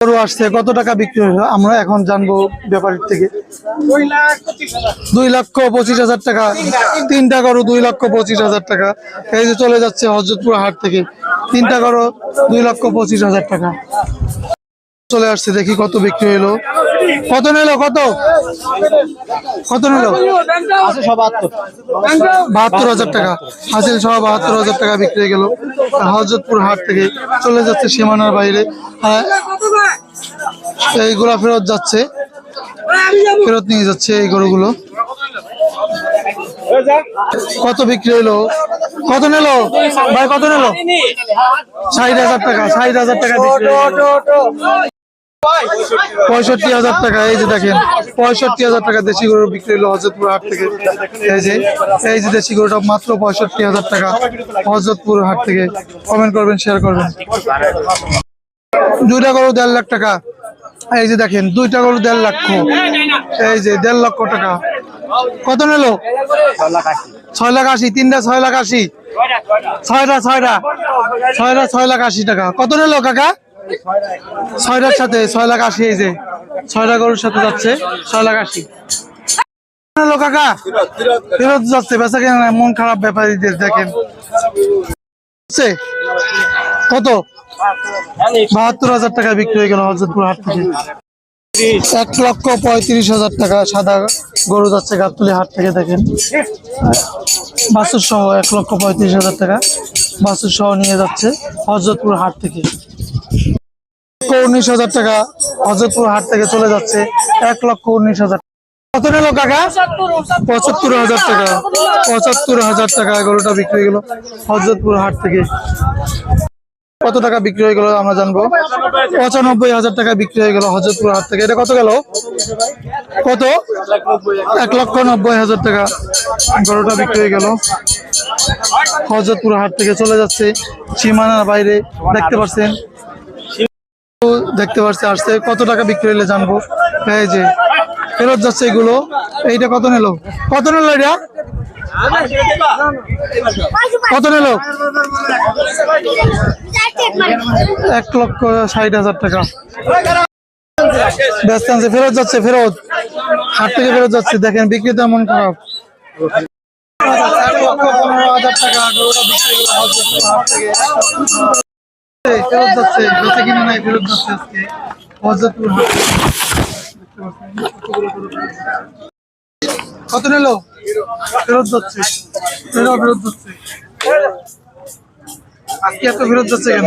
গরু আসছে, কত টাকা বিক্রি হলো? আমরা এখন জানব ব্যাপারীর থেকে। দুই লক্ষ পঁচিশ হাজার টাকা। তিনটা গরু দুই লক্ষ পঁচিশ হাজার টাকা। এই যে চলে যাচ্ছে হজরতপুর হাট থেকে। তিনটা গরু দুই লক্ষ পঁচিশ হাজার টাকা। চলে আসছে দেখি কত বিক্রি হলো কত নিলো কত? কত নিলো? বাহাত্তর। হাজার টাকা। হাসিল সহ বাহাত্তর হাজার টাকা বিক্রি হয়ে গেল। হজরতপুর হাট থেকে চলে যাচ্ছে সীমানার বাইরে। আর এইগুলা ফেরত যাচ্ছে। ফেরত নিয়ে যাচ্ছে এই গরুগুলো। কত বিক্রি হলো কত নিলো? ভাই কত নিলো? ষাট হাজার টাকা ষাট হাজার টাকা বিক্রি। পঁয়ষট্টি হাজার টাকা, এই যে দেখেন, পঁয়ষট্টি হাজার টাকা দেশি গরু বিক্রি হলো হজরতপুর হাট থেকে। এই যে এই যে দেশি গরুটা মাত্র পঁয়ষট্টি হাজার টাকা, হজরতপুর হাট থেকে। কমেন্ট করবেন শেয়ার করবেন। দুইটা গরু দেড় লাখ টাকা। এই যে দেখেন, দুইটা গরু দেড় লক্ষ এই যে, দেড় লক্ষ টাকা। কত নিলো? ছয় লাখ আশি, তিনটা ছয় লাখ আশি। ছয়টা ছয়টা। ছয়টা, ছয় লাখ আশি টাকা। কত নিলো, কাকা? ছয়টার সাথে, ছয় লাখ আশি, এই যে। ছয়টা গরুর সাথে যাচ্ছে, ছয় লাখ আশি। কাকা। ফেরত যাচ্ছে, বেচা কেন মন খারাপ ব্যাপারীদের দেখেন। কত? বাহাত্তর হাজার টাকা বিক্রি হয়ে গেল হজরতপুর হাট থেকে। এক লক্ষ পঁয়ত্রিশ হাজার টাকা সাদা গরু যাচ্ছে গাবতলি হাট থেকে, দেখেন। বাসুর সহ এক লক্ষ পঁয়ত্রিশ হাজার টাকা বাসুর সহ নিয়ে যাচ্ছে হজরতপুর হাট থেকে। উনিশ হাজার টাকা হজরতপুর হাট থেকে চলে যাচ্ছে এক লক্ষ উনিশ হাজার কত নিল কাকা? পঁচাত্তর হাজার টাকা। পঁচাত্তর হাজার টাকা গরুটা বিক্রি হয়ে গেল হজরতপুর হাট থেকে। কত টাকা বিক্রি হয়ে গেল আমরা জানব। পঁচানব্বই হাজার টাকা বিক্রি হয়ে গেল হজরতপুর হাট থেকে। এটা কত গেল? কত? এক লক্ষ নব্বই হাজার টাকা গরুটা বিক্রি হয়ে গেল। হজরতপুর হাট থেকে চলে যাচ্ছে। সীমানার বাইরে দেখতে পাচ্ছেন। দেখতে পাচ্ছি আসছে। কত টাকা বিক্রি হলে জানব? এই যে, ফেরত যাচ্ছে এগুলো। এইটা কত নিল? কত নিল এটা? কত নিল? এক লক্ষ ষাট হাজার টাকা। ব্যস্ত আছে, ফেরত যাচ্ছে, ফেরত। হাট থেকে ফেরত যাচ্ছে, দেখেন, বিক্রেতা মন খারাপ। এক লক্ষ পনেরো হাজার টাকা ফেরত যাচ্ছে, বেঁচে কিনা নাই, ফেরত যাচ্ছে আজকে। হজরতপুর কত নিল? ফেরত যাচ্ছে। ফেরত ফেরত যাচ্ছে। আজকে এত ফেরত যাচ্ছে কেন?